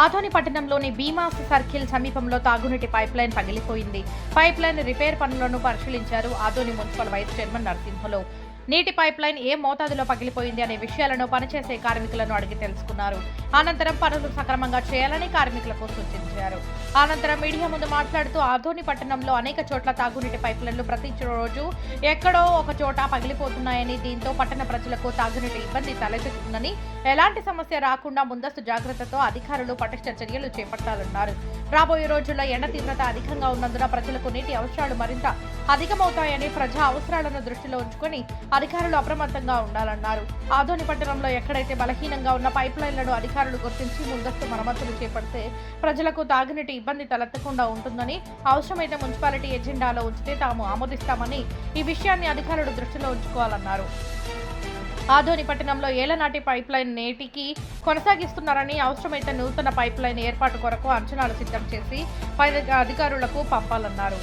ఆధోని పట్టణంలోని భీమాస్ సర్కిల్ సమీపంలో తాగునీటి పైప్లైన్ పగిలిపోయింది. పైప్లైన్ రిపేర్ పనులను పరిశీలించారు Adoni municipal vice chairman Narasimhulu. నీటి పైప్లైన్ ఏ మోతాదులో పగిలిపోయింది అనే విషయాలను పనిచేసే కార్మికులను అడిగి తెలుసుకున్నారు. అనంతరం పనులు సక్రమంగా చేయాలని కార్మికులకు సూచించారు. అనంతరం మీడియా ముందు మాట్లాడుతూ ఆధోని పట్టణంలో అనేక చోట్ల తాగునీటి పైప్ లైన్లు ప్రతి రోజు ఎక్కడో ఒక చోట పగిలిపోతున్నాయని దీంతో పట్టణ ప్రజలకు తాగునీటి ఇబ్బంది తలెత్తుతుందని ఎలాంటి సమస్య రాకుండా ముందస్తు జాగ్రత్తతో అధికారులు పటిష్ట చర్యలు చేపట్టాలన్నారు. రాబోయే రోజుల్లో ఎండ తీవ్రత అధికంగా ఉన్నందున ప్రజలకు నీటి అవసరాలు మరింత అధికమవుతాయని ప్రజా అవసరాలను దృష్టిలో ఉంచుకొని అధికారులు అప్రమత్తంగా ఉండాలన్నారు. ఆధోని పట్టణంలో ఎక్కడైతే బలహీనంగా ఉన్న పైప్ లైన్లను అధికారులు గుర్తించి ముందస్తు మరమ్మతులు చేపడితే ప్రజలకు తాగునీటి ఇబ్బంది తలెత్తకుండా ఉంటుందని అవసరమైతే మున్సిపాలిటీ ఎజెండాలో ఉంచితే తాము ఆమోదిస్తామని ఈ విషయాన్ని అధికారులు దృష్టిలో ఉంచుకోవాలన్నారు. ఆధోని పట్టణంలో ఏలనాటి పైప్ లైన్ నేటికి కొనసాగిస్తున్నారని అవసరమైతే నూతన పైప్ లైన్ ఏర్పాటు కొరకు అంచనాలు సిద్ధం చేసి పై అధికారులకు పంపాలన్నారు.